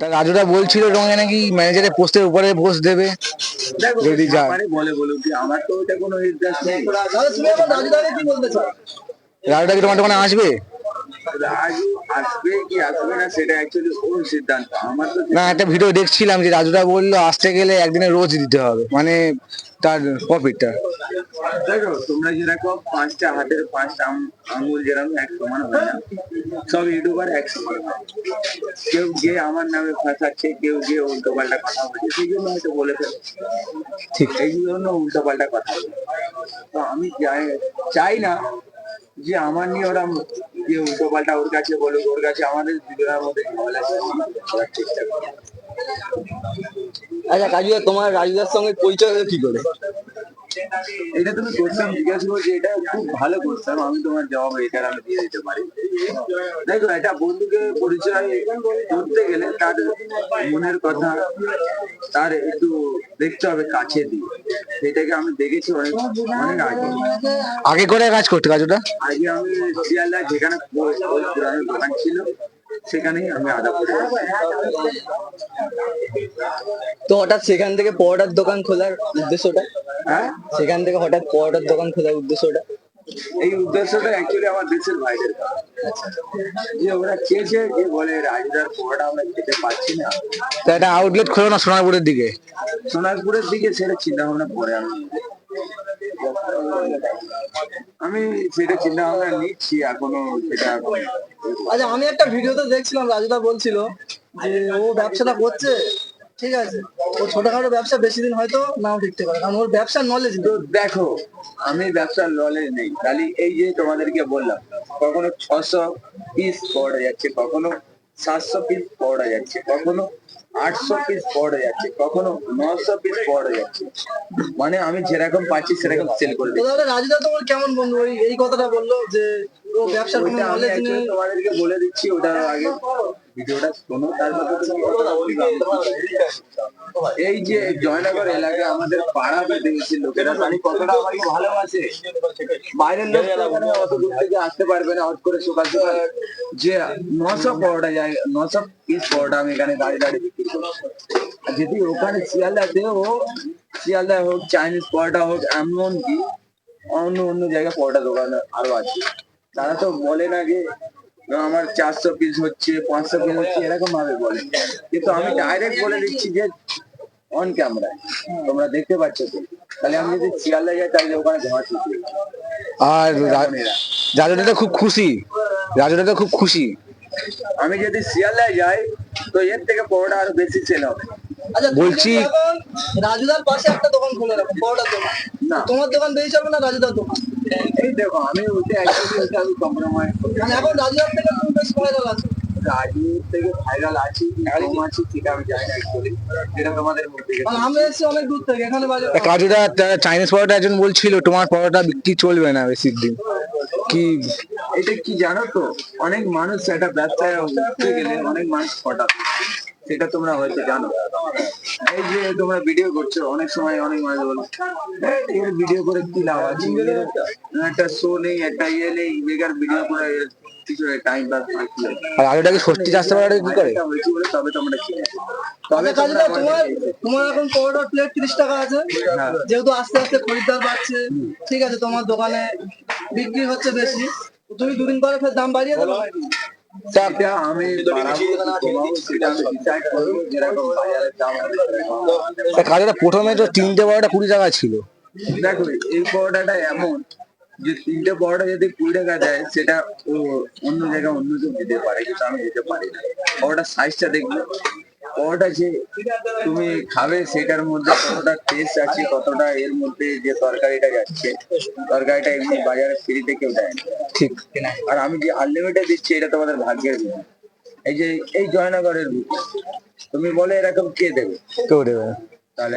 তা রাজুদা বলছিল তোমাকে নাকি ম্যানেজারের পোস্টের উপরে পোস্ট দেবে। যদি যায়। পারে বলে আমার তো ওটা কোনো ইন্টারেস্ট নেই। রাজুদা কি তোমার দোকানে আসবে? রাজু আসবে কি আসবে না সেটা অ্যাকচুয়ালি ওর সিদ্ধান্ত? আমার তো না একটা ভিডিও দেখছিলাম যে রাজুদা বলল আসতে গেলে একদিনে রোজ দিতে হবে। মানে তার প্রফিটটা দেখো, তোমরা যেরকম পাঁচটা হাতের পাঁচটা আঙুল যেরকম এক সমান হয় না, সব ইউটিউবার এক সমান কেউ গিয়ে আমার নামে ফাঁসাচ্ছে, কেউ গিয়ে উল্টো পাল্টা কথা বলছে, সেই জন্য হয়তো বলে ফেলে। ঠিক, এই জন্য উল্টো পাল্টা কথা বলে। তো আমি চাই না যে আমার নিয়ে ওরা যে উল্টো পাল্টা ওর কাছে বলুক, ওর কাছে আমাদের দুজনের মধ্যে ঝামেলা চেষ্টা করে আচ্ছা কাজুদা তোমার রাজুদার সঙ্গে পরিচয় হলো কি করে? এটা তুমি কোশ্চেন জিজ্ঞাসা করছ এটা খুব ভালো কোশ্চেন আমি তোমার জবাব এটার আমি দিয়ে দিতে পারি। দেখো এটা বন্ধুকে পরিচয় করতে গেলে তার মনের কথা তার একটু দেখতে হবে কাছে দিয়ে। সেটাকে আমি দেখেছি অনেক অনেক আগে। আগে করে কাজ করতে রাজুদা আগে আমি শিয়ালদা যেখানে পুরানো দোকান ছিল সেখানেই আমি আদা করে তো হঠাৎ সেখান থেকে পরোটার দোকান খোলার উদ্দেশ্যটা? হ্যাঁ? সেখান থেকে হঠাৎ পরোটার দোকান খোলার উদ্দেশ্যটা? এই উদ্দেশ্যটা অ্যাকচুয়ালি আমার দেশের বাইরের যে ওরা চেয়েছে যে বলে রাজুদার পোহাটা আমরা খেতে পাচ্ছি না। তা একটা আউটলেট খোলো না সোনারপুরের দিকে। সোনারপুরের দিকে সেটা চিন্তা ভাবনা করে আমি আমি সেটা চিন্তা ভাবনা নিচ্ছি এখনও সেটা আচ্ছা আমি একটা ভিডিওতে দেখছিলাম রাজুদা বলছিল যে ও ব্যবসাটা করছে ঠিক আছে? ও ছোটখাটো ব্যবসা বেশি দিন হয়তো নাও টিকতে পারে কারণ ওর ব্যবসার নলেজ তো দেখো আমি ব্যবসার নলেজ নেই। খালি এই যে তোমাদেরকে বললাম কখনো ছশো পিস পাওয়া যাচ্ছে কখনো সাতশো পিস পাওয়া যাচ্ছে কখনো আটশো পিস পাওয়া যাচ্ছে কখনো নশো পিস পাওয়া যাচ্ছে। মানে আমি যেরকম পাচ্ছি সেরকম সেল করে দিচ্ছি। তাহলে রাজুদা তোমার কেমন বন্ধু? ওই এই কথাটা বলল যে ও ব্যবসা তোমাদেরকে বলে দিচ্ছি ওটা আগে ভিডিওটা শোনো। এই যে জয়নগর এলাকায় আমাদের পাড়া প্রতিবেশী লোকেরা জানি কতটা ভালোবাসে। বাইরের লোক অত দূর থেকে আসতে পারবে না, হট করে সকাল সকাল যে নশো পরোটা যায়, নশো পিস পরোটা আমি এখানে গাড়ি দাঁড়িয়ে বিক্রি যদি ওখানে শিয়ালদাতে ও শিয়ালদা হোক চাইনিজ পরোটা হোক এমন কি অন্য অন্য জায়গায় পরোটা দোকান আরও আছে। তারা তো বলে না যে আমার চারশো পিস হচ্ছে পাঁচশো পিস হচ্ছে এরকম ভাবে বলে। কিন্তু আমি ডাইরেক্ট বলে দিচ্ছি যে অন ক্যামেরায় তোমরা দেখতে পাচ্ছ তো। তাহলে আমি যদি শিয়ালদা যাই তাহলে ওখানে ধোঁয়া ছুটবে আর তো খুব খুশি। রাজুদা তো খুব খুশি। আমি যদি শিয়ালদায় যাই তো এর থেকে পরোটা আরও বেশি সেল হবে। আচ্ছা বলছি- রাজুদার পাশে একটা দোকান খুলে রাখো বড়টার দোকান। না। তোমার দোকান বেশি চলবে না রাজুদার দোকান? দেখো আমি ওটা অ্যাকচুয়ালি আমি কম্প্রোমাইজ মানে এখন রাজুদার থেকে তুমি বেশ ভাইরাল আছো। রাজু থেকে ভাইরাল আছি কম আছি সেটা আমি জানি না অ্যাকচুয়ালি সেটা তোমাদের কারণ আমরা এসেছি অনেক দূর থেকে এখানে বাজে তা কাজুদা চাইনিজ পরোটা একজন বলছিল তোমার পরোটা বিক্রি চলবে না বেশি দিন। কি এটা কি জানো তো? অনেক মানুষ একটা ব্যবসায় উঠতে গেলে অনেক মানুষ হঠাৎ। সেটা তোমরা হয়তো জানো। এই যে তোমরা ভিডিও করছ অনেক সময় অনেক মানুষ বলো এর ভিডিও করে কি লাভ আছে? একটা শো নেই একটা ইয়ে নেই বেকার ভিডিও করে কিছু টাইম পাস করে কি আর আলুটা ষষ্ঠী চাষতে পারে কি করে? এটা হয়েছে বলে তবে তোমরা তবে আচ্ছা তোমরা তোমার এখন পরোটার প্লেট তিরিশ টাকা আছে। হ্যাঁ। যেহেতু আস্তে আস্তে খরিদ্দার বাড়ছে ঠিক আছে তোমার দোকানে বিক্রি হচ্ছে বেশি। তুমি দুদিন পরে ফের দাম বাড়িয়ে দেবো। আমি কাজুদা প্রথমে তো তিনটে পরোটা কুড়ি টাকা ছিল। দেখো এই পরোটাটা এমন যে তিনটে পরোটা যদি কুড়ি টাকা দেয় সেটা অন্য জায়গায় অন্য কেউ দিতে পারে কিন্তু আমি দিতে পারি না। পরোটার সাইজটা দেখবে। পরোটা যে তুমি খাবে সেটার মধ্যে কতটা টেস্ট আছে কতটা এর মধ্যে যে তরকারিটা যাচ্ছে তরকারিটা এমনি বাজারে ফ্রিতে কেউ দেয় না। ঠিক। আর আমি যে আনলিমিটেড দিচ্ছি এটা তোমাদের ভাগ্যের এই যে এই জয়নগরের তুমি বলে এরকম কে দেবে? কেউ দেবে তাহলে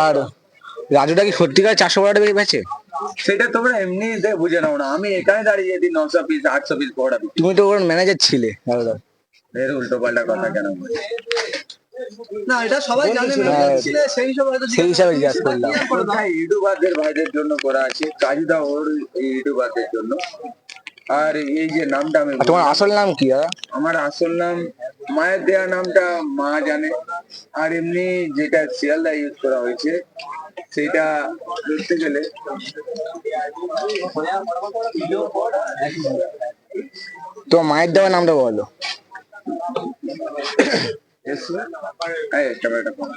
আর রাজুটা কি সত্যিকার চারশো পরোটা বেচে সেটা তোমরা এমনি বুঝে নাও না। আমি এখানে দাঁড়িয়ে যদি নশো পিস আটশো পিস পড়া তুমি তো ওর ম্যানেজার ছিলে রাজুদা এর উল্টো পাল্টা কথা কেন বলছো? না এটা সবাই জানে হ্যাঁ। সেই হিসাবে সেই হিসাবে জিজ্ঞাসা করলাম। ওটা ইউটিউবারদের ভাইদের জন্য করা আছে কাজুদা ওর ইউটিউবারদের জন্য। আর এই যে নামটা আমি তোমার আসল নাম কি আমার আসল নাম মায়ের দেওয়া নামটা মা জানে। আর এমনি যেটা শিয়ালদা ইউজ করা হয়েছে সেটা ধরতে গেলে তোমার মায়ের দেওয়া নামটা বলো। এসো ক্যামেরাটা কম